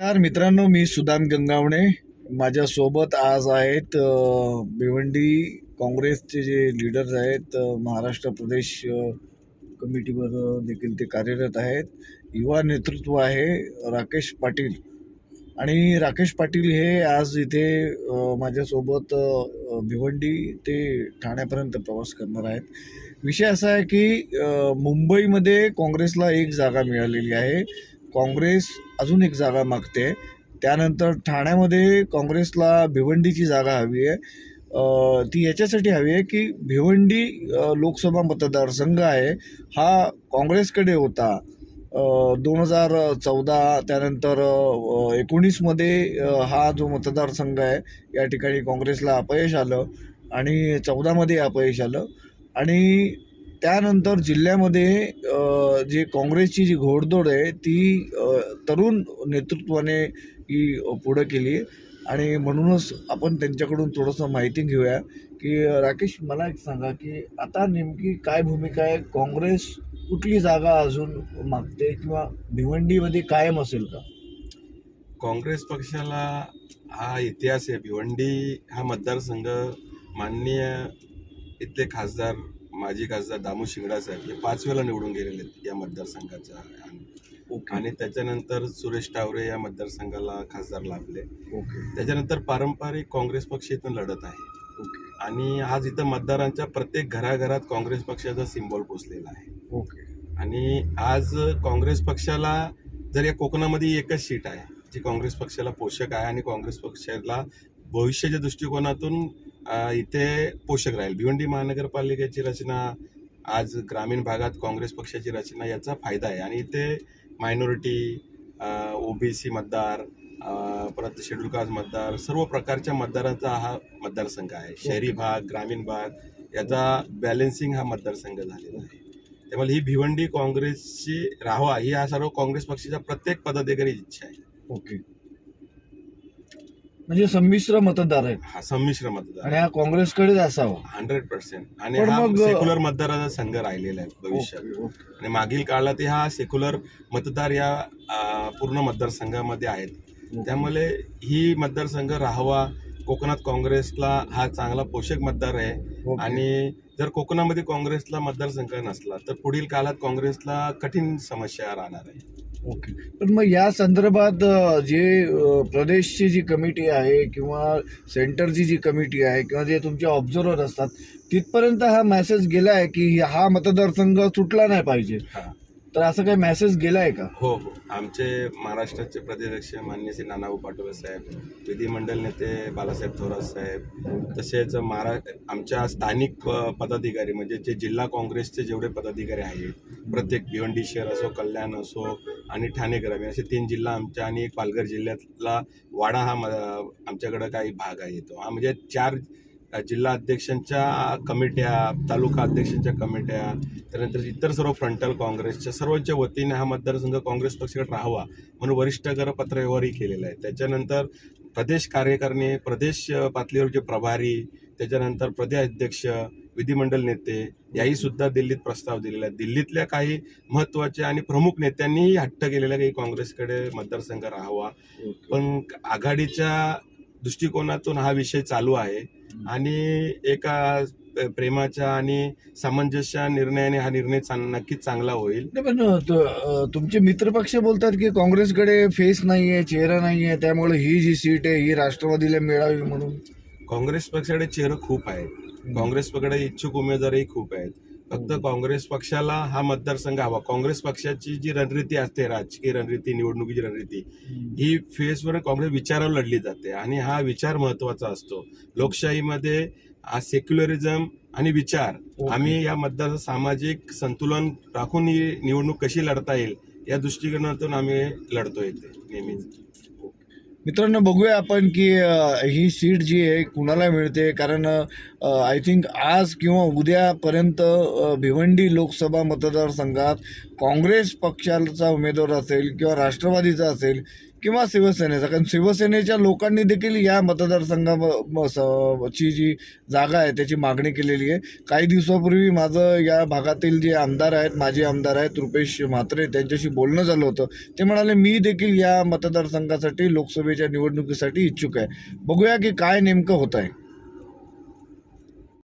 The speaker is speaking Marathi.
नमस्कार मित्रांनो मी सुदाम गंगावणे. माझ्यासोबत आज आहेत भिवंडी काँग्रेसचे जे लीडर्स आहेत महाराष्ट्र प्रदेश कमिटीवर देखील ते कार्यरत आहेत. युवा नेतृत्व आहे राकेश पाटील. आणि राकेश पाटील हे आज इथे माझ्यासोबत भिवंडी ते ठाण्यापर्यंत प्रवास करणार आहेत. विषय असा आहे की मुंबईमध्ये काँग्रेसला एक जागा मिळालेली आहे. काँग्रेस अजून एक जागा मागते. त्यानंतर ठाण्यामध्ये काँग्रेसला भिवंडीची जागा हवी आहे. ती याच्यासाठी हवी आहे की भिवंडी लोकसभा मतदारसंघ आहे. हा काँग्रेसकडे होता. दोन हजार चौदा त्यानंतर एकोणीसमध्ये हा जो मतदारसंघ आहे या ठिकाणी काँग्रेसला अपयश आलं आणि चौदामध्ये अपयश आलं. आणि त्यानंतर जिल्ह्यामध्ये जे काँग्रेसची जी घोडदौड आहे ती तरुण नेतृत्वाने ही पुढं केली आहे. आणि म्हणूनच आपण त्यांच्याकडून थोडंसं माहिती घेऊया की राकेश मला एक सांगा की आता नेमकी काय भूमिका आहे? काँग्रेस कुठली जागा अजून मागते किंवा भिवंडीमध्ये कायम असेल का? काँग्रेस पक्षाला हा इतिहास आहे. भिवंडी हा मतदारसंघ माननीय इथले खासदार माजी खासदार दामू शिंगडा साहेब हे पाच वेळा निवडून गेलेले आहेत या मतदारसंघाच्या ओके. आणि त्याच्यानंतर सुरेश टावरे या मतदारसंघाला खासदार लाभले. ओके. त्याच्यानंतर पारंपरिक काँग्रेस पक्ष इथून लढत आहे. ओके. आणि आज इथं मतदारांच्या प्रत्येक घराघरात काँग्रेस पक्षाचा सिम्बॉल पोचलेला आहे. ओके. आणि आज काँग्रेस पक्षाला जर या कोकणामध्ये एकच सीट आहे जी काँग्रेस पक्षाला पोषक आहे आणि काँग्रेस पक्षाला भविष्याच्या दृष्टिकोनातून इथे पोषक राहील. भिवंडी महानगरपालिकेची रचना आज ग्रामीण भागात काँग्रेस पक्षाची रचना याचा फायदा आहे. आणि इथे मायनॉरिटी ओबीसी मतदार परत शेड्यूल कास्ट मतदार सर्व प्रकारच्या मतदाराचा हा मतदारसंघ आहे. शहरी भाग ग्रामीण भाग याचा बॅलेन्सिंग हा मतदारसंघ झालेला आहे. त्यामुळे ही भिवंडी काँग्रेसची राहावा ही हा सर्व काँग्रेस पक्षाच्या प्रत्येक पदाधिकारी इच्छा आहे. ओके. म्हणजे संमिश्र मतदार आहेत. हा संमिश्र मतदार. आणि हा काँग्रेसकडेच असावा. Hundred percent. आणि पण हा मग- सेक्युलर मतदाराचा संघ राहिलेला आहे भविष्यात. आणि मागील काळात हा सेक्युलर मतदार या अ, पूर्ण मतदारसंघामध्ये आहेत. त्यामुळे ही मतदारसंघ राहावा. कोकणात काँग्रेसला हा चांगला पोषक मतदार आहे. आणि जर कोकणामध्ये काँग्रेसला मतदारसंघ नसला तर पुढील काळात काँग्रेसला कठीण समस्या राहणार आहे. ओके. पण मग या संदर्भात जे प्रदेशची जी कमिटी आहे किंवा सेंटरची जी कमिटी आहे किंवा जे तुमचे ऑब्झर्वर असतात तिथपर्यंत हा मेसेज गेला आहे की हा मतदारसंघ सुटला नाही पाहिजे? हा. तर असं काही मेसेज गेला आहे का? हो हो. आमचे महाराष्ट्राचे प्रदेशाध्यक्ष मान्य श्री नानाभाऊ पाटोले साहेब विधिमंडळ नेते बालासाहेब थोरात साहेब तसेच महारा आमच्या स्थानिक पदाधिकारी म्हणजे जे जिल्हा काँग्रेसचे जेवढे पदाधिकारी आहेत प्रत्येक भिवंडी शहर असो कल्याण असो आणि ठाणे ग्रामीण असे तीन जिल्हा आमच्या आणि एक पालघर जिल्ह्यातला वाडा हा म- आमच्याकडं काही भाग आहे येतो हा म्हणजे चार जिल्हा अध्यक्षांच्या कमिट्या तालुका अध्यक्षांच्या कमिट्या त्यानंतर इतर सर्व फ्रंटल काँग्रेसच्या सर्वांच्या वतीने हा मतदारसंघ काँग्रेस पक्षाकडे राहावा म्हणून वरिष्ठ कर पत्रव्यवहारही केलेला आहे. त्याच्यानंतर प्रदेश कार्यकारिणी प्रदेश पातळीवरचे प्रभारी त्याच्यानंतर प्रदेश अध्यक्ष विधिमंडळ नेते याही सुद्धा दिल्लीत प्रस्ताव दिलेला आहे दिल्लीतल्या काही महत्त्वाचे आणि प्रमुख नेत्यांनीही हट्ट केलेला आहे की काँग्रेसकडे मतदारसंघ राहावा. पण आघाडीच्या दृष्टिकोनातून हा विषय चालू आहे. आणि एका प्रेमाच्या आणि सामंजस्य निर्णयाने हा निर्णय नक्कीच चांगला होईल. नाही पण त- तुमचे मित्रपक्ष बोलतात की काँग्रेसकडे फेस नाहीये चेहरा नाहीये त्यामुळे ही जी सीट आहे ही राष्ट्रवादीला मिळावी म्हणून. काँग्रेस पक्षाकडे चेहरे खूप आहेत. काँग्रेस पक्षाकडे इच्छुक उमेदवारही खूप आहेत. फक्त काँग्रेस पक्षाला हा मतदारसंघ हवा. काँग्रेस पक्षाची जी रणनीती असते राजकीय रणनीती निवडणुकीची रणनीती ही फेसवर काँग्रेस विचारावर लढली जाते आणि हा विचार महत्त्वाचा असतो. लोकशाहीमध्ये हा सेक्युलरिझम आणि विचार. आम्ही या मतदार सामाजिक संतुलन राखून ही निवडणूक कशी लढता येईल या दृष्टिकोनातून आम्ही लढतोय ते नेहमीच. मित्रांनो बघूया आपण की ही सीट जी आहे कुणाला मिळते? कारण आय थिंक आज किंवा उद्यापर्यंत भिवंडी लोकसभा मतदारसंघात काँग्रेस पक्षाचा उमेदवार असेल किंवा राष्ट्रवादीचा असेल किंवा शिवसेनेचा. कारण शिवसेनेच्या लोकांनी देखील या मतदारसंघाची जी जागा आहे त्याची मागणी केलेली आहे. काही दिवसापूर्वी माझं या भागातील जे आमदार आहेत माजी आमदार आहेत रुपेश म्हात्रे त्यांच्याशी बोलणं झालं होतं. ते म्हणाले मी देखील या मतदारसंघासाठी लोकसभेच्या निवडणुकीसाठी इच्छुक आहे. बघूया की काय नेमकं होत आहे